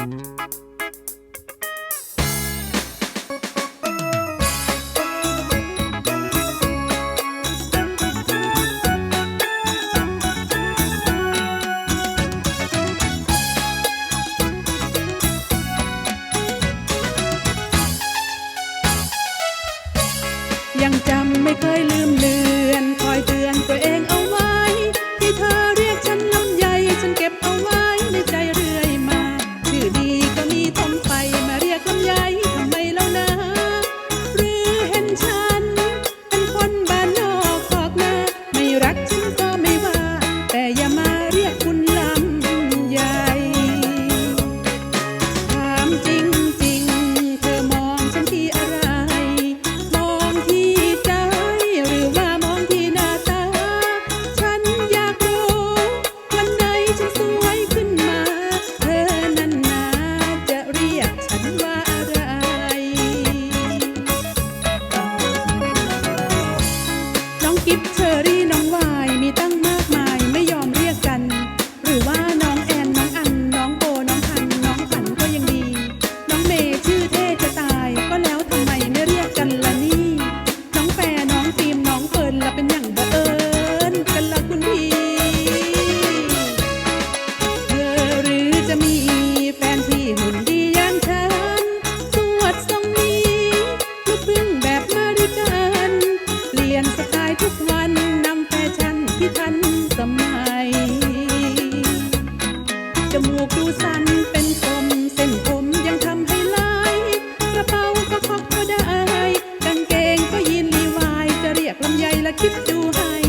ยังจำไม่เคยลืมเลือนคอย ที่ทันสมัย จมูกดูสั้นเป็นคมเส้นผมยังทำให้ลายกระเป๋าก็คอกก็ได้กางเกงก็ยีนลีวายจะเรียกลำไยและคิดดูให้